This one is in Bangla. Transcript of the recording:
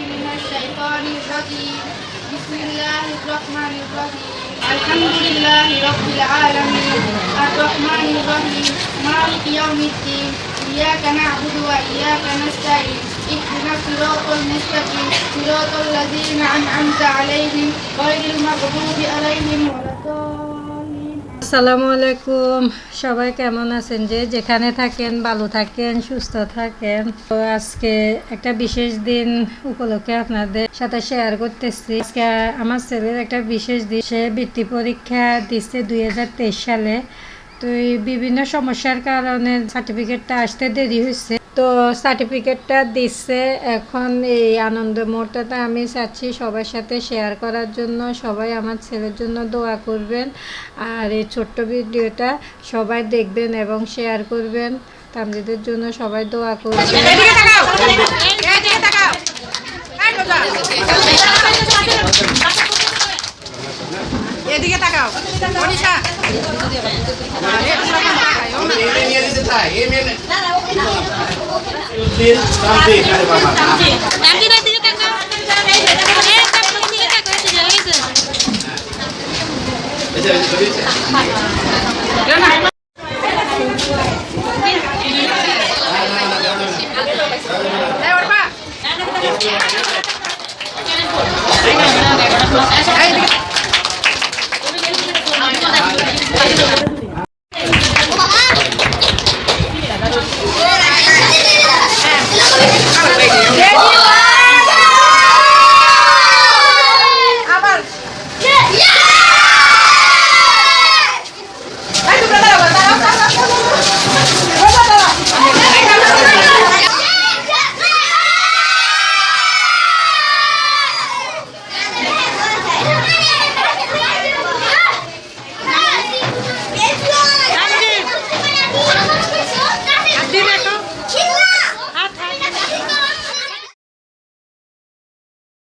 من الشيطان الرجيم. بسم الله الرحمن الرحيم. الحمد لله رب العالمين. الرحمن الرحيم. مالك يوم الدين. إياك نعبد وإياك نستعين. اهدنا الصراط المستقيم. صراط الذين أنعمت عليهم غير المغضوب আসসালামু আলাইকুম। সবাই কেমন আছেন? যে যেখানে থাকেন, ভালো থাকেন, সুস্থ থাকেন। তো আজকে একটা বিশেষ দিন উপলক্ষে আপনাদের সাথে শেয়ার করতেছি। আজকে আমার ছেলের একটা বিশেষ দিন। সে বৃত্তি পরীক্ষা দিচ্ছে দুই হাজার তেইশ সালে। তো এই বিভিন্ন সমস্যার কারণে সার্টিফিকেটটা আসতে দেরি হয়েছে তো সার্টিফিকেটটা দিচ্ছে। এখন এই আনন্দ মুহূর্তটা আমি চাচ্ছি সবার সাথে শেয়ার করার জন্য। সবাই আমার ছেলের জন্য দোয়া করবেন। আর এই ছোট্ট ভিডিওটা সবাই দেখবেন এবং শেয়ার করবেন। তামজিদের জন্য সবাই দোয়া করবেন। এদিকে তাকাও। এদিকে তাকাও এই রোজা এদিকে তাকাও মনীষা আরে তোমরা কেন তাকাও না? Samsudin Samsi. Nanti juga kan. Kan